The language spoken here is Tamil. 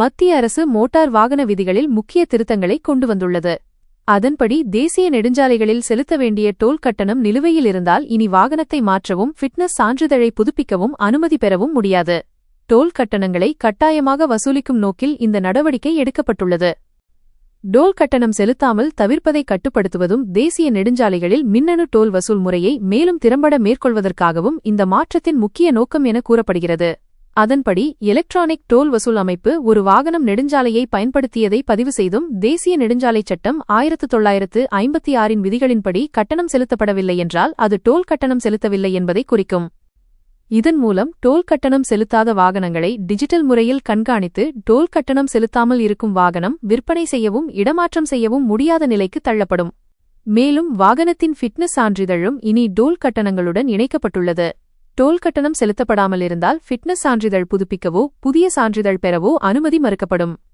மத்திய அரசு மோட்டார் வாகன விதிகளில் முக்கிய திருத்தங்களை கொண்டு வந்துள்ளது அதன்படி தேசிய நெடுஞ்சாலைகளில் செலுத்த வேண்டிய டோல் கட்டணம் நிலுவையில் இருந்தால் இனி வாகனத்தை மாற்றவும் ஃபிட்னஸ் சான்றிதழை புதுப்பிக்கவும் அனுமதி பெறவும் முடியாது. டோல் கட்டணங்களை கட்டாயமாக வசூலிக்கும் நோக்கில் இந்த நடவடிக்கை எடுக்கப்பட்டுள்ளது. டோல் கட்டணம் செலுத்தாமல் தவிர்ப்பதை கட்டுப்படுத்துவதும் தேசிய நெடுஞ்சாலைகளில் மின்னணு டோல் வசூல் முறையை மேலும் திறம்பட மேற்கொள்வதற்காகவும் இந்த மாற்றத்தின் முக்கிய நோக்கம் என கூறப்படுகிறது. அதன்படி எலக்ட்ரானிக் டோல் வசூல் அமைப்பு ஒரு வாகனம் நெடுஞ்சாலையை பயன்படுத்தியதை பதிவு செய்தும் தேசிய நெடுஞ்சாலை சட்டம் ஆயிரத்து தொள்ளாயிரத்து ஐம்பத்தி ஆறின் விதிகளின்படி கட்டணம் செலுத்தப்படவில்லை என்றால் அது டோல் கட்டணம் செலுத்தவில்லை என்பதை குறிக்கும். இதன் மூலம் டோல் கட்டணம் செலுத்தாத வாகனங்களை டிஜிட்டல் முறையில் கண்காணித்து டோல் கட்டணம் செலுத்தாமல் இருக்கும் வாகனம் விற்பனை செய்யவும் இடமாற்றம் செய்யவும் முடியாத நிலைக்கு தள்ளப்படும். மேலும் வாகனத்தின் ஃபிட்னஸ் சான்றிதழும் இனி டோல் கட்டணங்களுடன் இணைக்கப்பட்டுள்ளது. டோல் கட்டணம் செலுத்தப்படாமல் இருந்தால் ஃபிட்னஸ் சான்றிதழ் புதுப்பிக்கவோ புதிய சான்றிதழ் பெறவோ அனுமதி மறுக்கப்படும்.